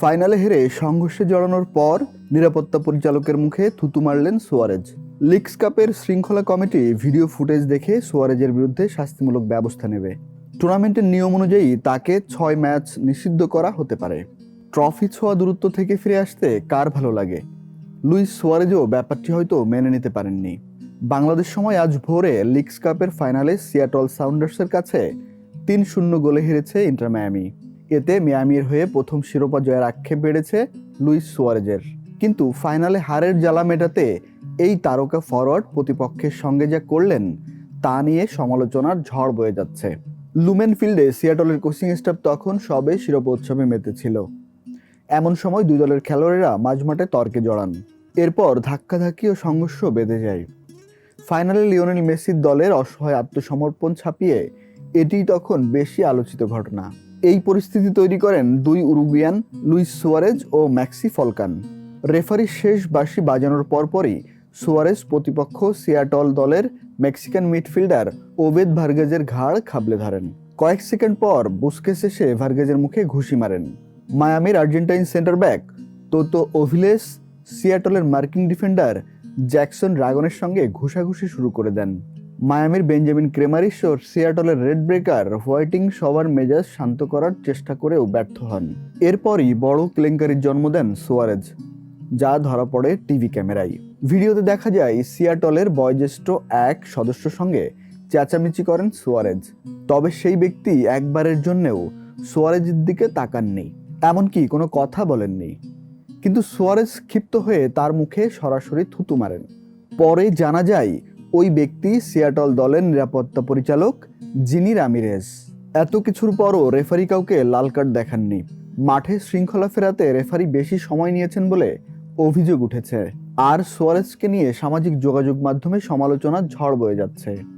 ফাইনালে হেরে সংঘর্ষে জড়ানোর পর নিরাপত্তা পরিচালকের মুখে থুতু মারলেন সোয়ারেজ। লিগস কাপের শৃঙ্খলা কমিটি ভিডিও ফুটেজ দেখে সোয়ারেজের বিরুদ্ধে শাস্তিমূলক ব্যবস্থা নেবে। টুর্নামেন্টের নিয়ম অনুযায়ী তাকে ছয় ম্যাচ নিষিদ্ধ করা হতে পারে। ট্রফি ছোঁয়া দূরত্ব থেকে ফিরে আসতে কার ভালো লাগে? লুইস সোয়ারেজও ব্যাপারটি হয়তো মেনে নিতে পারেননি। বাংলাদেশ সময় আজ ভোরে লিগস কাপের ফাইনালে সিয়াটল সাউন্ডার্সের কাছে তিন শূন্য গোলে হেরেছে ইন্টার মায়ামি। এতে মিয়ামির হয়ে প্রথম শিরোপা জয়ের আক্ষেপ বেড়েছে লুইস সোয়ারেজের। কিন্তু ফাইনালে হারের জ্বালা মেটাতে এই তারকা ফরওয়ার্ড প্রতিপক্ষের সঙ্গে যা করলেন, তা নিয়ে সমালোচনার ঝড় বয়ে যাচ্ছে। লুমেন ফিল্ডে সিয়াটলের কোচিং স্টাফ তখন সবে শিরোপা উৎসবে মেতেছিল। এমন সময় দুই দলের খেলোয়াড়েরা মাঝমাঠে তর্কে জড়ান। এরপর ধাক্কাধাক্কি ও সংঘর্ষ বেঁধে যায়। ফাইনালে লিওনেল মেসির দলের অসহায় আত্মসমর্পণ ছাপিয়ে এটি তখন বেশি আলোচিত ঘটনা। এই পরিস্থিতি তৈরি করেন দুই উরুগুয়ান, লুইস সুয়ারেজ ও ম্যাক্সি ফলকান। রেফারি শেষ বাঁশি বাজানোর পরপরই সুয়ারেজ প্রতিপক্ষ সিয়াটল দলের মেক্সিকান মিডফিল্ডার ওবেদ ভার্গেজের ঘাড় খাবলে ধরেন। কয়েক সেকেন্ড পর বুস্কেস এসে ভার্গেজের মুখে ঘুষি মারেন। মায়ামির Argentine center back Toto Aviles, সিয়াটলের মার্কিন ডিফেন্ডার জ্যাকসন ড্রাগনের সঙ্গে ঘুষাঘুষি শুরু করে দেন। মায়ামির বেঞ্জামিন ক্রেমারিস ও সিয়াটলের রেড ব্রেকার হোয়াইটিং সবার মেজাজ শান্ত করার চেষ্টা করেও ব্যর্থ হন। এরপরই বড় কেলেঙ্কারির জন্ম দেন সোয়ারেজ, যা ধরা পড়ে টিভি ক্যামেরায়। ভিডিওতে দেখা যায়, সিয়াটলের বয়োজ্যেষ্ঠ এক সদস্য সঙ্গে চেঁচামেচি করেন সোয়ারেজ, তবে সেই ব্যক্তি একবারের জন্যেও সোয়ারেজের দিকে তাকাননি। এমনকি কোনো কথা বলেননি। কিন্তু সোয়ারেজ ক্ষিপ্ত হয়ে তার মুখে সরাসরি থুতু মারেন। পরে জানা যায় ওই ব্যক্তি সিয়াটল দলের নিরাপত্তা পরিচালক জিনি রামিরেজ। এত কিছুর পরও রেফারি কাউকে লাল কার্ড দেখাননি। মাঠে শৃঙ্খলা ফেরাতে রেফারি বেশি সময় নিয়েছেন বলে অভিযোগ উঠেছে। আর সোয়ারেজকে নিয়ে সামাজিক যোগাযোগ মাধ্যমে সমালোচনার ঝড় বয়ে যাচ্ছে।